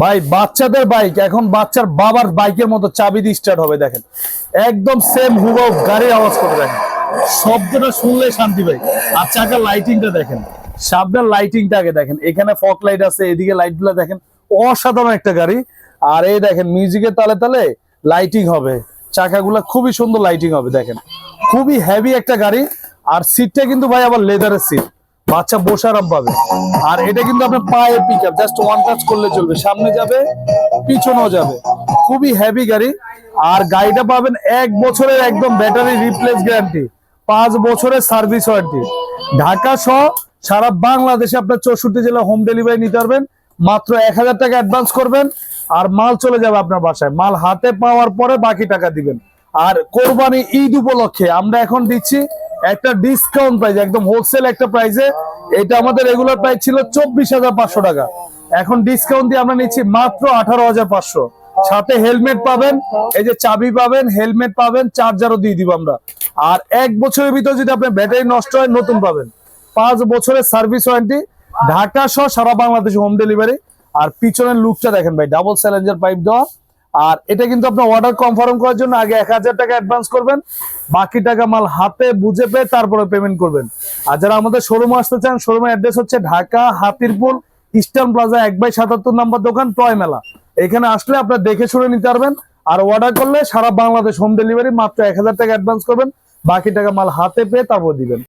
ভাই, বাচ্চাদের বাইক এখন বাচ্চার বাবার বাইকের মতো চাবি দিয়ে স্টার্ট হবে, দেখেন। একদম সেম হুব গাড়ির আওয়াজ করে দেখেন। শব্দটা শুনলে শান্তি ভাই। আর চাকার লাইটিংটা দেখেন। লাইটিংটা আগে দেখেন। এখানে ফক লাইট আছে, এদিকে লাইটগুলা দেখেন। অসাধারণ একটা গাড়ি। আর এই দেখেন, মিউজিকের তালে তালে লাইটিং হবে। চাকাগুলা খুবই সুন্দর লাইটিং হবে, দেখেন। খুবই হেভি একটা গাড়ি। আর সিটটা কিন্তু ভাই আবার লেদারের সিট বাচ্চা বসে আরাম পাবে। আর এটা কিন্তু আপনার পায়ে pick up just one touch করলে চলবে। সামনে যাবে, পিছনেও যাবে। খুবই হেভি গাড়ি। আর গাড়িটা পাবেন এক বছরের একদম ব্যাটারি রিপ্লেস গ্যারান্টি পাঁচ বছরের সার্ভিস ওয়ারেন্টি ঢাকা সহ সারা বাংলাদেশে আপনার চৌষট্টি জেলা হোম ডেলিভারি নিতে পারবেন। মাত্র এক হাজার টাকা অ্যাডভান্স করবেন। আর মাল চলে যাবে আপনার বাসায়। মাল হাতে পাওয়ার পরে বাকি টাকা দিবেন। আর কোরবানি ঈদ উপলক্ষে আমরা এখন দিচ্ছি একটা ডিসকাউন্ট প্রাইস একদম হোলসেল একটা প্রাইসে এটা আমাদের রেগুলার প্রাইস ছিল চব্বিশ হাজার পাঁচশো টাকা। এখন ডিসকাউন্ট দিয়ে আমরা নিচ্ছি মাত্র আঠারো হাজার পাঁচশো। সাথে হেলমেট পাবেন, এই যে চাবি পাবেন হেলমেট পাবেন চার্জারও দিয়ে দিব আমরা। আর এক বছরের ভিতর যদি আপনার ব্যাটারি নষ্ট হয়, নতুন পাবেন। পাঁচ বছরের সার্ভিস ওয়ারেন্টি ঢাকা সহ সারা বাংলাদেশে হোম ডেলিভারি আর পিছনের লুকটা দেখেন ভাই ডাবল স্যালেঞ্জার পাইপ দেওয়া। আর এটা কিন্তু আপনার অর্ডার কনফার্ম করার জন্য আগে এক হাজার টাকা অ্যাডভান্স করবেন, বাকি টাকা মাল হাতে বুঝে পেয়ে তারপরে পেমেন্ট করবেন। আর যারা আমাদের শোরুমে আসতে চান শোরুমের অ্যাড্রেস হচ্ছে ঢাকা হাতিরপুল ইস্টার্ন প্লাজা এক বাই সাতাত্তর নাম্বার দোকান টয় মেলা এখানে আসলে আপনার দেখে শুনে নিতে পারবেন, আর অর্ডার করলে সারা বাংলাদেশ হোম ডেলিভারি মাত্র এক হাজার টাকা অ্যাডভান্স করবেন, বাকি টাকা মাল হাতে পেয়ে তারপর দিবেন।